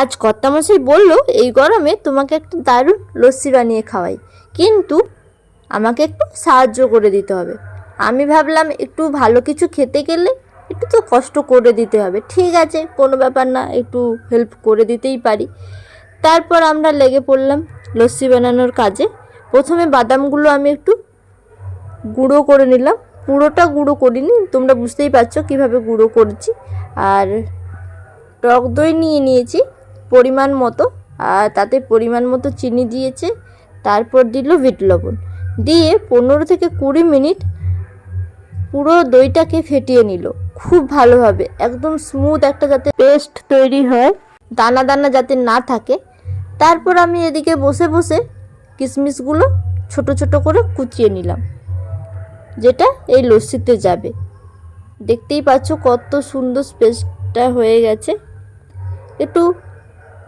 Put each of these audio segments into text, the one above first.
আজ কর্তামশাই বলল, এই গরমে তোমাকে একটু দারুণ লস্যি বানিয়ে খাওয়াই। কিন্তু আমাকে একটু সাহায্য করে দিতে হবে। আমি ভাবলাম একটু ভালো কিছু খেতে গেলে একটু তো কষ্ট করে দিতে হবে। ঠিক আছে, কোনো ব্যাপার না, একটু হেল্প করে দিতেই পারি। তারপর আমরা লেগে পড়লাম লস্যি বানানোর কাজে। প্রথমে বাদামগুলো আমি একটু গুঁড়ো করে নিলাম। পুরোটা গুঁড়ো করিনি, তোমরা বুঝতেই পারছ কীভাবে গুঁড়ো করেছি। আর টক দই নিয়ে নিয়েছি। পরিমাণ মতো, আর তাতে পরিমাণ মতো চিনি দিয়েছে, তারপর দিল বিট লবণ। দিয়ে পনেরো থেকে কুড়ি মিনিট পুরো দইটাকে ফেটিয়ে নিল। খুব ভালোভাবে একদম স্মুথ একটা যাতে পেস্ট তৈরি হয়, দানা দানা যাতে না থাকে। তারপর আমি এদিকে বসে বসে কিশমিশগুলো ছোট ছোট করে কুচিয়ে নিলাম, যেটা এই লস্যিতে যাবে। দেখতেই পাচ্ছ কত সুন্দর স্পেসটা হয়ে গেছে। একটু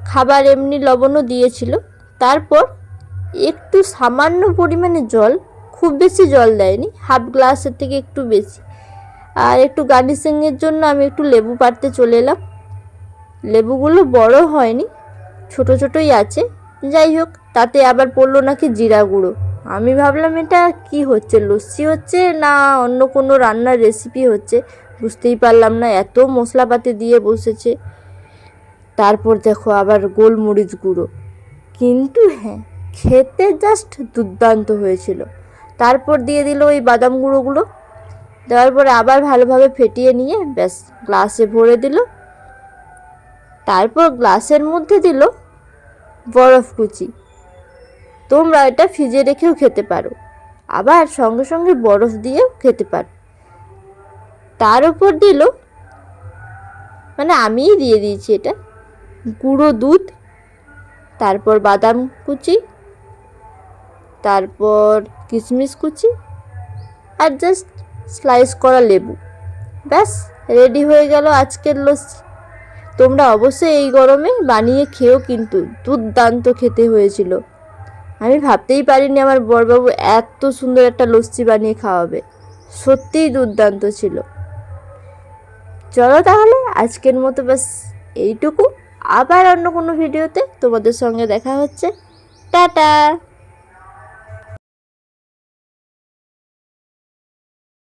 খাবার এমনি লবণও দিয়েছিল। তারপর একটু সামান্য পরিমাণে জল, খুব বেশি জল দেয়নি, হাফ গ্লাসের থেকে একটু বেশি। আর একটু গার্নিশিংয়ের জন্য আমি একটু লেবু পাড়তে চলে এলাম। লেবুগুলো বড় হয়নি, ছোট ছোটই আছে। যাই হোক, তাতে আবার পড়ল নাকি জিরা গুঁড়ো। আমি ভাবলাম, এটা কি হচ্ছে, লস্যি হচ্ছে না অন্য কোনো রান্নার রেসিপি হচ্ছে? বুঝতেই পারলাম না, এত মশলাপাতি দিয়ে বসেছে। তারপর দেখো আবার গোলমরিচ গুঁড়ো। কিন্তু হ্যাঁ খেতে জাস্ট দুর্দান্ত হয়েছিল। তারপর দিয়ে দিল ওই বাদাম গুঁড়োগুলো। দেওয়ার পরে আবার ভালোভাবে ফেটিয়ে নিয়ে ব্যাস, গ্লাসে ভরে দিল। তারপর গ্লাসের মধ্যে দিল বরফ কুচি। তোমরা এটা ফ্রিজে রেখেও খেতে পারো। আবার সঙ্গে সঙ্গে বরফ দিয়েও খেতে পারো। তার উপর দিল মানে আমিই দিয়ে দিয়েছি এটা। গুঁড়ো দুধ, তারপর বাদাম কুচি, তারপর কিশমিশ কুচি আর জাস্ট স্লাইস করা লেবু। ব্যাস রেডি হয়ে গেল আজকের লস্যি। তোমরা অবশ্যই এই গরমে বানিয়ে খেও কিন্তু দুর্দান্ত খেতে হয়েছিল। আমি ভাবতেই পারিনি আমার বরবাবু এত সুন্দর একটা লস্যি বানিয়ে খাওয়াবে। সত্যিই দুর্দান্ত ছিল। চলো তাহলে আজকের মতো ব্যাস, এইটুকু। আবার অন্য কোনো ভিডিওতে তোমাদের সঙ্গে দেখা হচ্ছে। টাটা!